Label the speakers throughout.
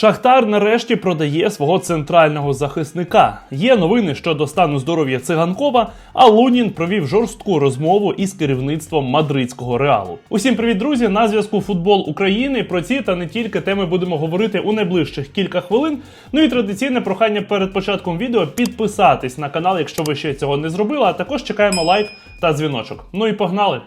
Speaker 1: Шахтар нарешті продає свого центрального захисника. Є новини щодо стану здоров'я циганкова, а Лунін провів жорстку розмову із керівництвом мадридського реалу. Усім привіт, друзі! На зв'язку футбол України. Про ці та не тільки теми будемо говорити у найближчих кілька хвилин. Ну і традиційне прохання перед початком відео підписатись на канал, якщо ви ще цього не зробили. А також чекаємо лайк та дзвіночок. Ну і погнали!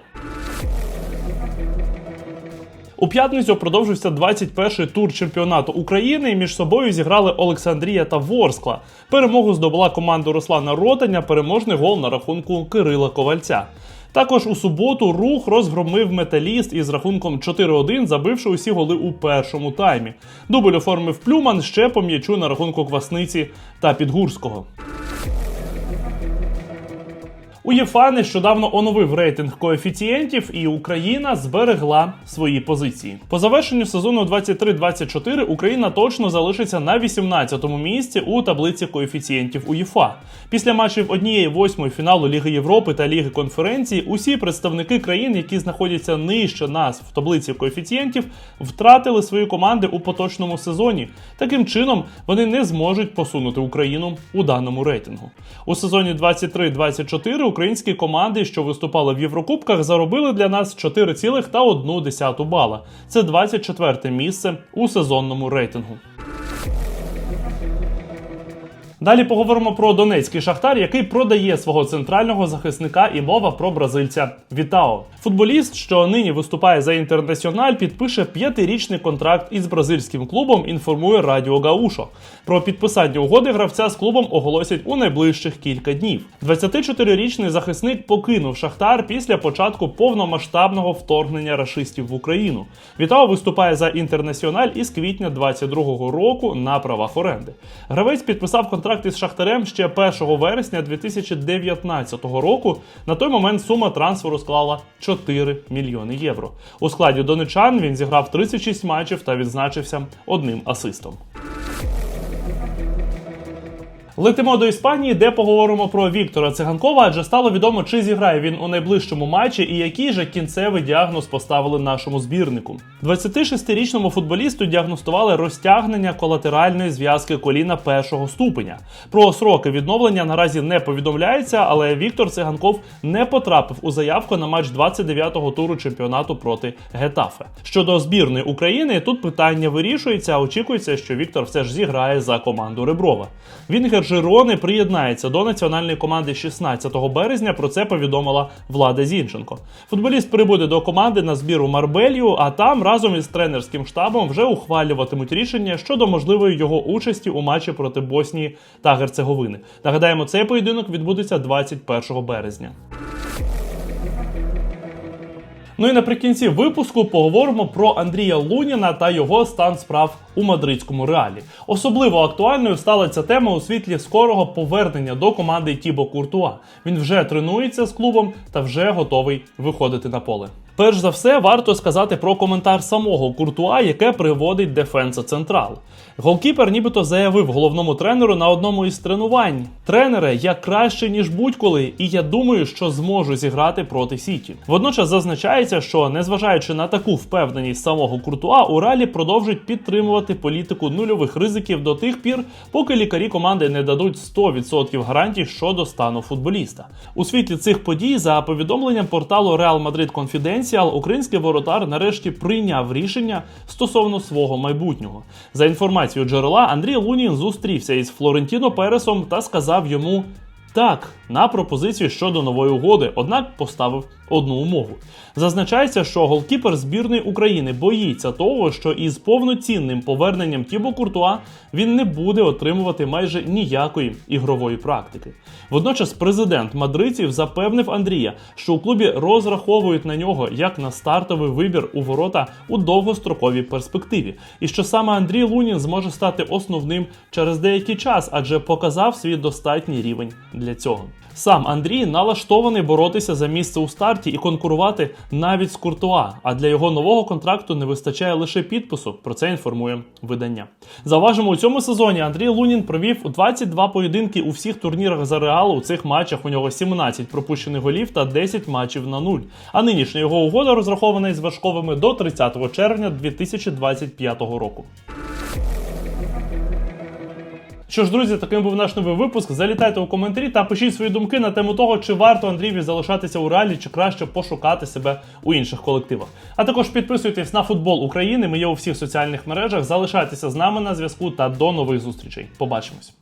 Speaker 1: У п'ятницю продовжився 21-й тур чемпіонату України. і Між собою зіграли Олександрія та Ворскла. Перемогу здобула команда Руслана Ротаня, переможний гол на рахунку Кирила Ковальця. Також у суботу рух розгромив металіст із рахунком 4-1, забивши усі голи у першому таймі. Дубль оформив Плюман ще по м'ячу на рахунку Квасниці та Підгурського. УЄФА нещодавно оновив рейтинг коефіцієнтів, і Україна зберегла свої позиції. По завершенню сезону 23-24 Україна точно залишиться на 18-му місці у таблиці коефіцієнтів УЄФА. Після матчів однієї восьмої фіналу Ліги Європи та Ліги конференції усі представники країн, які знаходяться нижче нас в таблиці коефіцієнтів, втратили свої команди у поточному сезоні. Таким чином вони не зможуть посунути Україну у даному рейтингу. У сезоні 23-24 українські команди, що виступали в Єврокубках, заробили для нас 4,1 бала. Це 24 місце у сезонному рейтингу. Далі поговоримо про донецький шахтар, який продає свого центрального захисника і мова про бразильця Вітао. Футболіст, що нині виступає за інтернаціональ, підпише п'ятирічний контракт із бразильським клубом. Інформує Радіо Гаушо. Про підписання угоди гравця з клубом оголосять у найближчих кілька днів. 24-річний захисник покинув шахтар після початку повномасштабного вторгнення рашистів в Україну. Вітао виступає за інтернаціональ із квітня 22-го року на правах оренди. Гравець підписав контракт із Шахтарем ще 1 вересня 2019 року. На той момент сума трансферу склала 4 мільйони євро. У складі донечан він зіграв 36 матчів та відзначився одним асистом. Летимо до Іспанії, де поговоримо про Віктора Циганкова, адже стало відомо, чи зіграє він у найближчому матчі і який же кінцевий діагноз поставили нашому збірнику. 26-річному футболісту діагностували розтягнення колатеральної зв'язки коліна першого ступеня. Про сроки відновлення наразі не повідомляється, але Віктор Циганков не потрапив у заявку на матч 29-го туру чемпіонату проти Гетафе. Щодо збірної України, тут питання вирішується. Очікується, що Віктор все ж зіграє за команду Реброва. Він Жирони приєднається до національної команди 16 березня. Про це повідомила Влада Зінченко. Футболіст прибуде до команди на збір у Марбелью, а там разом із тренерським штабом вже ухвалюватимуть рішення щодо можливої його участі у матчі проти Боснії та Герцеговини. Нагадаємо, цей поєдинок відбудеться 21 березня. Ну і наприкінці випуску поговоримо про Андрія Луніна та його стан справ у мадридському реалі. Особливо актуальною стала ця тема у світлі скорого повернення до команди Тібо Куртуа. Він вже тренується з клубом та вже готовий виходити на поле. Перш за все, варто сказати про коментар самого Куртуа, яке приводить Дефенса Централ. Голкіпер нібито заявив головному тренеру на одному із тренувань: тренере, я краще ніж будь-коли, і я думаю, що зможу зіграти проти Сіті. Водночас зазначається, що незважаючи на таку впевненість самого Куртуа, у ралі продовжують підтримувати політику нульових ризиків до тих пір, поки лікарі команди не дадуть 100% гарантій щодо стану футболіста. У світлі цих подій, за повідомленням порталу Real Madrid Confidential, український воротар нарешті прийняв рішення стосовно свого майбутнього. За інформацією джерела, Андрій Лунін зустрівся із Флорентіно Пересом та сказав йому. Так, на пропозицію щодо нової угоди, однак поставив одну умову. Зазначається, що голкіпер збірної України боїться того, що із повноцінним поверненням Тібо Куртуа він не буде отримувати майже ніякої ігрової практики. Водночас, президент мадридців запевнив Андрія, що у клубі розраховують на нього як на стартовий вибір у ворота у довгостроковій перспективі, і що саме Андрій Лунін зможе стати основним через деякий час, адже показав свій достатній рівень для цього. Сам Андрій налаштований боротися за місце у старті і конкурувати навіть з Куртуа. А для його нового контракту не вистачає лише підпису. Про це інформує видання. Зауважимо, у цьому сезоні Андрій Лунін провів 22 поєдинки у всіх турнірах за реал. У цих матчах у нього 17 пропущених голів та 10 матчів на нуль. А нинішня його угода розрахована із вершковими до 30 червня 2025 року. Що ж, друзі, таким був наш новий випуск. Залітайте у коментарі та пишіть свої думки на тему того, чи варто Андрієві залишатися у реалі, чи краще пошукати себе у інших колективах. А також підписуйтесь на футбол України. Ми є у всіх соціальних мережах. Залишайтеся з нами на зв'язку та до нових зустрічей. Побачимось.